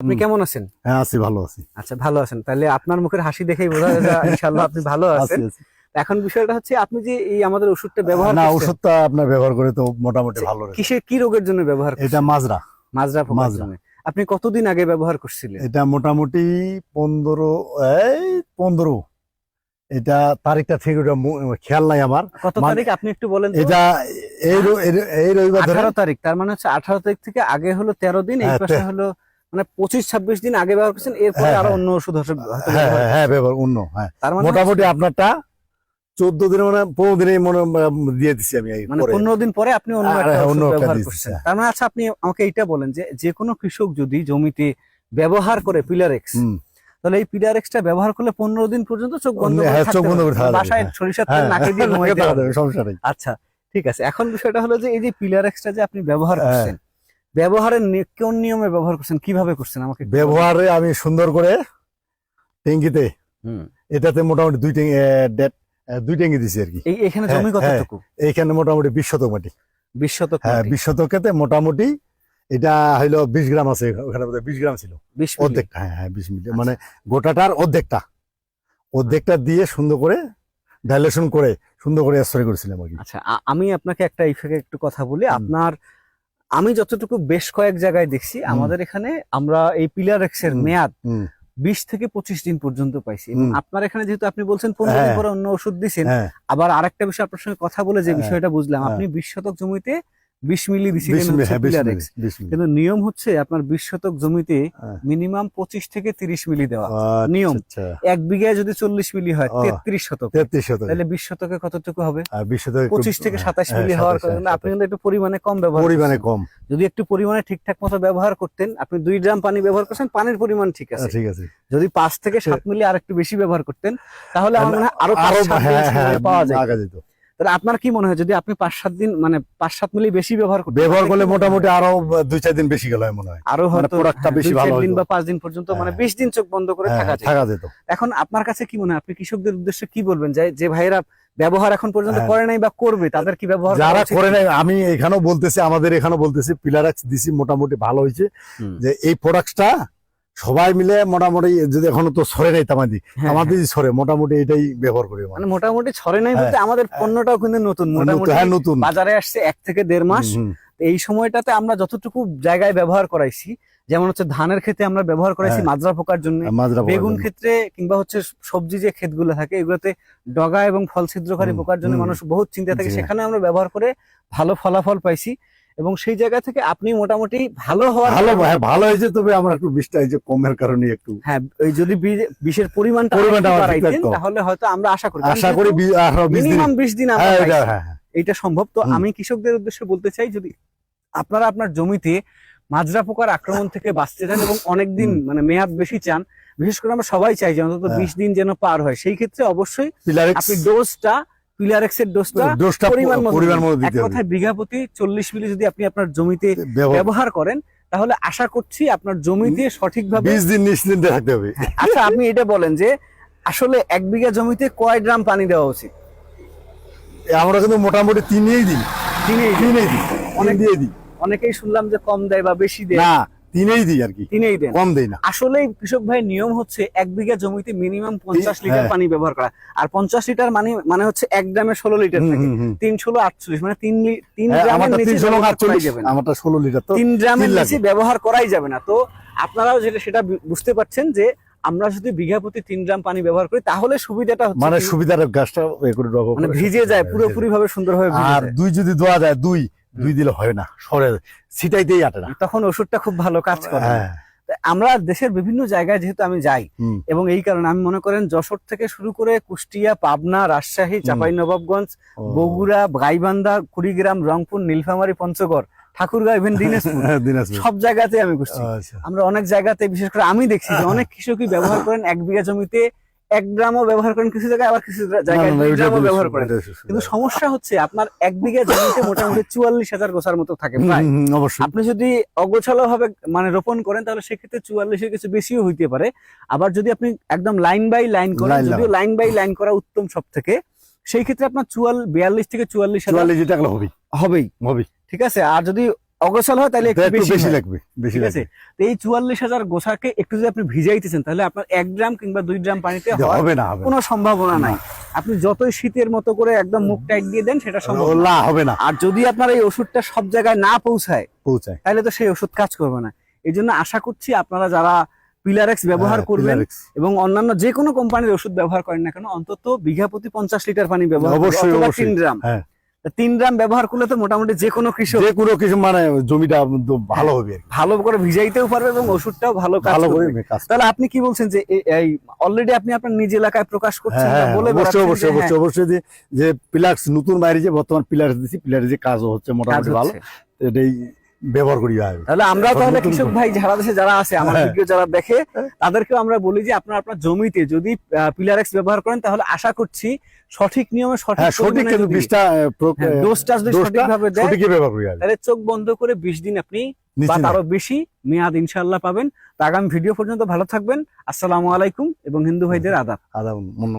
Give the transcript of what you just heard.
আপনি কেমন আছেন? হ্যাঁ আছি ভালো আছি। আচ্ছা ভালো আছেন। তাহলে আপনার মুখের হাসি দেখেই বোঝা যায় ইনশাআল্লাহ আপনি ভালো আছেন। এখন বিষয়টা হচ্ছে আপনি যে এই আমাদের ওষুধটা ব্যবহার না ওষুধটা আপনার ব্যবহার করে তো মোটামুটি ভালো রয়েছে। কিসের কি রোগের জন্য ব্যবহার করছেন? এটা মাজরা। মাজরা পোকার মাজরা। জন্য। আপনি কতদিন আগে ব্যবহার করছিলেন? এটা মোটামুটি পনেরো এই পনেরো। এটা তারিখটা ঠিক ওটা খেয়াল নাই আমার। কত মানে- তারিখ? আপনি একটু বলেন এটা এই এই- রবিবার আঠারো তারিখ তার মানে হচ্ছে আঠারো তারিখ থেকে আগে হলো তেরো দিন এই হ্যাঁ, পাশে হলো মানে পঁচিশ ছাব্বিশ দিন আগে ব্যবহার করছেন এরপরে হ্যাঁ, আরও হ্যাঁ। অন্য ওষুধ হ্যাঁ ব্যবহার হ্যাঁ ব্যবহার অন্য হ্যাঁ মানে মোটামুটি আপনারটা চোদ্দ দিনে মানে পনেরো দিনে মনে দিয়ে দিচ্ছি আমি মানে পনেরো দিন পরে আপনি অন্য অন্য ব্যবহার করছেন। তার মানে আচ্ছা আপনি আমাকে এইটা বলেন যে যে কোনো কৃষক যদি জমিতে ব্যবহার করে পিলারেক্স তাহলে এই পিলারেক্সটা ব্যবহার করলে পনেরো দিন পর্যন্ত চোখ বন্ধ করে বাসায়। সরিষার তেল নাকে দিয়ে। সমস্যা নেই আচ্ছা ঠিক আছে এখন বিষয়টা হলো যে এই যে পিলারেক্সটা যে আপনি ব্যবহার। করছেন ব্যবহারের কোন নিয়মে ব্যবহার করছেন? কীভাবে করছেন? আমাকে ব্যবহারে আমি সুন্দর করে ট্যাঙ্কিতে হুম। এটাতে মোটামুটি দুই ট্যাঙ্কি দুই ট্যাঙ্কি দিছি আর কি। এখানে হ্যাঁ, জমি হ্যাঁ। কতটুকু এইখানে মোটামুটি বিশ শতক মাটি। বিশ শতক হ্যাঁ বিশ শতকেতে মোটামুটি এটা হইল বিশ গ্রাম আছে ওখানে বিশ গ্রাম ছিল। বিশ অর্ধেকটা হ্যাঁ হ্যাঁ বিশ মিনিট আচ্ছা। মানে গোটাটার অর্ধেকটা। অর্ধেকটা দিয়ে সুন্দর করে ডাইলেশন করে সুন্দর করে স্প্রে করেছিলাম আর কি। আচ্ছা আমি আপনাকে একটা ইফেক্ট একটু কথা বলি। আপনার আমি যতটুকু বেশ কয়েক জায়গায় দেখছি আমাদের এখানে আমরা এই পিলার এর মেয়াদ বিশ থেকে পঁচিশ দিন পর্যন্ত পাইছি আপনার এখানে যেহেতু আপনি বলছেন পনেরো দিন হ্যাঁ। পরে অন্য ওষুধ দিচ্ছেন হ্যাঁ আবার আরেকটা বিষয় আপনার সঙ্গে কথা বলে যে হ্যাঁ। বিষয়টা বুঝলাম। আপনি বিশ শতক জমিতে বিশ মিলি দিছিলেন হ্যাঁ কিন্তু নিয়ম হচ্ছে আপনার বিশ শতক জমিতে হ্যাঁ। মিনিমাম পঁচিশ থেকে তিরিশ মিলি দেওয়া। আচ্ছা, নিয়ম। আচ্ছা। এক বিঘায় যদি চল্লিশ মিলি হয়। তেত্রিশ শতক। তেত্রিশ শতক। তাহলে বিশ শতকে কতটুকু হবে? পঁচিশ থেকে হ্যাঁ, সাতাশ হ্যাঁ, মিলি হওয়ার কারণে হ্যাঁ, আপনি কিন্তু একটু পরিমাণে কম ব্যবহার পরিমাণে কম। যদি একটু পরিমাণে ঠিকঠাক মতো ব্যবহার করতেন আপনি দুই গ্রাম পানি ব্যবহার করছেন পানির পরিমাণ ঠিক আছে। হ্যাঁ, ঠিক আছে। যদি পাঁচ থেকে সাত মিলি আর একটু বেশি ব্যবহার করতেন তাহলে আমার আরও আরও হ্যাঁ হ্যাঁ পাওয়া যায়। তাহলে আপনার কি মনে হয় যদি আপনি পাঁচ সাত দিন মানে পাঁচ সাত মিলি বেশি ব্যবহার করতেন ব্যবহার করলে মনে? মোটামুটি আরও দুই চার দিন বেশি গেল মনে হয়। আরও হয়তো প্রোডাক্টটা হ্যাঁ, বেশি ভালো দিন বা পাঁচ দিন পর্যন্ত মানে হ্যাঁ। বিশ দিন চোখ বন্ধ করে হ্যাঁ, থাকা যায়। থাকা যেত। এখন আপনার কাছে কি মনে হয় আপনি কৃষকদের উদ্দেশ্যে কি বলবেন? যে যে ভাইরা ব্যবহার এখন পর্যন্ত। করে নাই বা করবে তাদের কি ব্যবহার যারা করে নাই আমি এখানেও বলতেছি আমাদের এখানেও বলতেছি পিলারাক্স দিছি মোটামুটি ভালো হয়েছে। যে এই প্রোডাক্টটা সবাই মিলে মোটামুটি যদি এখনও তো সরে নাই তামাদি হ্যাঁ, আমাদের সরে মোটামুটি এটাই ব্যবহার করি মানে মোটামুটি ছড়ে নাই বলতে আমাদের পণ্যটাও কিন্তু নতুন মোটামুটি হ্যাঁ নতুন। বাজারে আসছে এক থেকে দেড় মাস। এই সময়টাতে আমরা যতটুকু জায়গায় ব্যবহার করাইছি যেমন হচ্ছে ধানের ক্ষেত্রে আমরা ব্যবহার করাইছি হ্যাঁ। মাজরা পোকার জন্য বেগুন ক্ষেত্রে কিংবা হচ্ছে সবজি যে ক্ষেতগুলো থাকে এগুলোতে ডগা এবং ফল ছিদ্রকারী পোকার জন্য মানুষ বহুত চিন্তা থাকে। সেখানে আমরা ব্যবহার করে ভালো ফলাফল পাইছি। এবং সেই জায়গা থেকে আপনি মোটামুটি ভালো হওয়ার ভালো হ্যাঁ ভালো হয়েছে তবে আমার একটু বিষটা এই যে কমের কারণে একটু হ্যাঁ ওই যদি বিষের পরিমাণটা। তাহলে হয়তো আমরা আশা করি আশা করি মিনিমাম বিশ দিন হ্যাঁ এটা। হ্যাঁ সম্ভব তো আমি কৃষকদের উদ্দেশ্যে বলতে চাই যদি আপনারা আপনার জমিতে মাজরা পোকার আক্রমণ থেকে বাঁচতে চান এবং অনেকদিন মানে মেয়াদ বেশি চান বিশেষ করে আমরা সবাই চাই যে অন্তত। বিশ দিন যেন পার হয় সেই ক্ষেত্রে অবশ্যই আপনি ডোজটা পিলারেক্স এর ডোজটা ডোজটা পরিমাণ মতো দিন। মতো দিতে হবে। কথায় বিঘা প্রতি চল্লিশ মিলি যদি আপনি আপনার জমিতে ব্যবহার করেন তাহলে আশা করছি আপনার জমিতে সঠিকভাবে বিশ দিন নিশ্চিন্তে থাকতে হবে। আচ্ছা আপনি এটা বলেন যে আসলে এক বিঘা জমিতে কয় ড্রাম পানি দেওয়া উচিত? আমরা কিন্তু মোটামুটি তিনেই দিই। তিনেই দিই? অনেক দিয়ে দিই। অনেকেই শুনলাম যে কম দেয় বা বেশি দেয়। না তিনেই দিই আর কি। তিনেই দেন। কম দেই না। আসলে কৃষক ভাই নিয়ম হচ্ছে এক বিঘা জমিতে মিনিমাম পঞ্চাশ হ্যাঁ। লিটার পানি ব্যবহার করা। আর পঞ্চাশ লিটার মানে মানে হচ্ছে এক গ্রামে ষোলো লিটার থাকে। তিন ষোলো আটচল্লিশ মানে তিন তিন হ্যাঁ, গ্রামের নিচে যাবে আমারটা ষোলো লিটার তো তিন গ্রামের নিচে ব্যবহার করাই যাবে না। তো আপনারাও যেটা সেটা বুঝতে পারছেন যে আমরা যদি বিঘা প্রতি তিন গ্রাম পানি ব্যবহার করি তাহলে সুবিধাটা হচ্ছে মানে? সুবিধার গাছটা মানে ভিজে যায় পুরোপুরি ভাবে সুন্দরভাবে ভিজে আর দুই যদি দোয়া যায় দুই দুই দিলে হয় না সরে ছিটাইতেই আটে না। তখন ওষুধটা খুব ভালো কাজ করে। হ্যাঁ। আমরা দেশের বিভিন্ন জায়গায় যেহেতু আমি যাই এবং এই কারণে আমি মনে করেন যশোর থেকে শুরু করে কুষ্টিয়া পাবনা রাজশাহী চাপাই নবাবগঞ্জ বগুড়া গাইবান্ধা কুড়িগ্রাম রংপুর নীলফামারী পঞ্চগড় ঠাকুরগাঁও ইভেন দিনাজপুর। হ্যাঁ, সব জায়গাতে আমি করছি আচ্ছা। আমরা অনেক জায়গাতে বিশেষ করে আমি দেখছি যে অনেক কৃষকই ব্যবহার করেন এক বিঘা জমিতে এক গ্রামও ব্যবহার করেন কিছু জায়গায় আবার কিছু জায়গায় দুই গ্রামও ব্যবহার করেন। কিন্তু সমস্যা হচ্ছে আপনার এক বিঘা জমিতে মোটামুটি চুয়াল্লিশ হাজার গোছার মতো থাকে অবশ্যই। আপনি যদি অগোছালো ভাবে মানে রোপণ করেন তাহলে সেক্ষেত্রে চুয়াল্লিশের কিছু বেশিও হইতে পারে। আবার যদি আপনি একদম লাইন বাই লাইন করেন যদিও লাইন। বাই লাইন করা উত্তম সব থেকে সেই ক্ষেত্রে আপনার চুয়াল বিয়াল্লিশ থেকে চুয়াল্লিশ হাজার চুয়াল্লিশ হবেই। হবেই। হবেই। ঠিক আছে? আর যদি অগোছাল হয় তাহলে একটু বেশি লাগবে বেশি ঠিক আছে? তো এই চুয়াল্লিশ হাজার গোছাকে একটু যদি আপনি ভিজাইতেছেন তাহলে আপনার এক গ্রাম কিংবা দুই গ্রাম পানিতে হবে না কোনো সম্ভাবনা নাই। আপনি যতই শীতের মতো করে একদম মুখ টাইট দিয়ে দেন সেটা সম্ভব না। হবে না। আর যদি আপনার এই ওষুধটা সব জায়গায় না পৌঁছায় পৌঁছায়। তাহলে তো সেই ওষুধ কাজ করবে না। এই জন্য আশা করছি আপনারা যারা পিলারেক্স ব্যবহার হ্যাঁ, করবেন এবং অন্যান্য যে কোনো কোম্পানির ওষুধ ব্যবহার করেন না কেন অন্তত বিঘা প্রতি পঞ্চাশ লিটার পানি ব্যবহার অবশ্যই, তিন গ্রাম। হ্যাঁ। তিন ড্রাম ব্যবহার করলে তো মোটামুটি যে কোনো কৃষক যে কোনো কৃষক মানে জমিটা ভালো হবে ভালো করে ভিজাইতেও পারবে এবং ওষুধটাও ভালো কাজ ভালো করে করবে তাহলে আপনি কি বলছেন যে এই- অলরেডি আপনি আপনার নিজ এলাকায় প্রকাশ করছেন হ্যাঁ হ্যাঁ, বলে অবশ্যই যে অবশ্যই হ্যাঁ, অবশ্যই অবশ্যই যে যে পিলার্স নতুন বাইরে যে বর্তমান পিলার্স দিছি পিলার যে কাজও হচ্ছে মোটামুটি ভালো। এটাই ব্যবহার করি তাহলে আমরা তাহলে কৃষক ভাই যারা দেশে যারা আছে আমার হ্যাঁ। ভিডিও যারা দেখে তাদেরকেও আমরা বলি যে আপনার আপনার জমিতে যদি পিলারেক্স ব্যবহার করেন তাহলে আশা করছি সঠিক নিয়মে সঠিক হ্যাঁ সঠিক কিন্তু বিষটা হ্যাঁ, ডোজটা যদি ডোজটা সঠিকভাবে দেয় তাহলে চোখ বন্ধ করে বিশ দিন আপনি বা তারও বেশি মেয়াদ ইনশাল্লাহ পাবেন। তো আগামী ভিডিও পর্যন্ত ভালো থাকবেন। আসসালামু আলাইকুম এবং হিন্দু ভাইদের আদাব। আদা মন